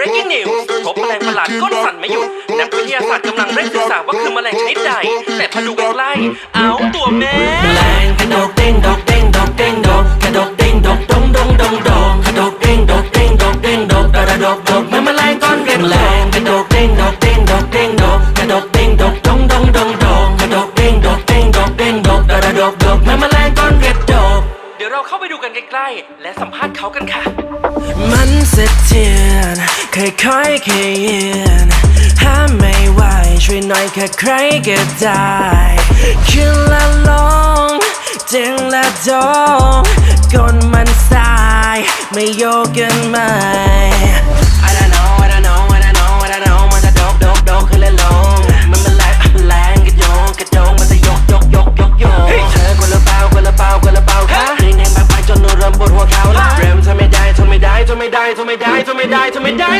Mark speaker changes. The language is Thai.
Speaker 1: breaking news พบแมลงประหลาดก้นสั่นไม่หยุด นักวิทยาศาสตร์กำลังเร่งศึกษาว่าคือแมลงชนิดใด แต่พอดูใกล้ๆเอาตัวแม่
Speaker 2: แมลงกระดกเด้งดกเด้งดกเด้งดกกระดกเด้งดกดงดงดงดงกระดกเด้งดกเด้งดกเด้งดกกระดกดกแม่แมลงก้อนเรียบแมลงกระดกเด้งดกเด้งดกเด้งดกกระดกเด้งดกดงดงดงดงกระดกเด้งดกเด้งดกเด้งดกกระดกดกแม่แมลงก้อนเรียบดก
Speaker 1: เดี๋ยวเราเข้าไปดูกันใกล้ๆและสัมภาษณ์เขากันค่ะ
Speaker 2: มัน สะเทือนค่อยๆขยืนห้ามไม่ไหวช่วยหน่อยแค่ใครก็ได้ขึ้นและลงจึงและโดงกนมันสาย ไม่โยกกันไหม ทำไม่ได้เธอไม่ได้เธอไม่ได้เธอไม่ได้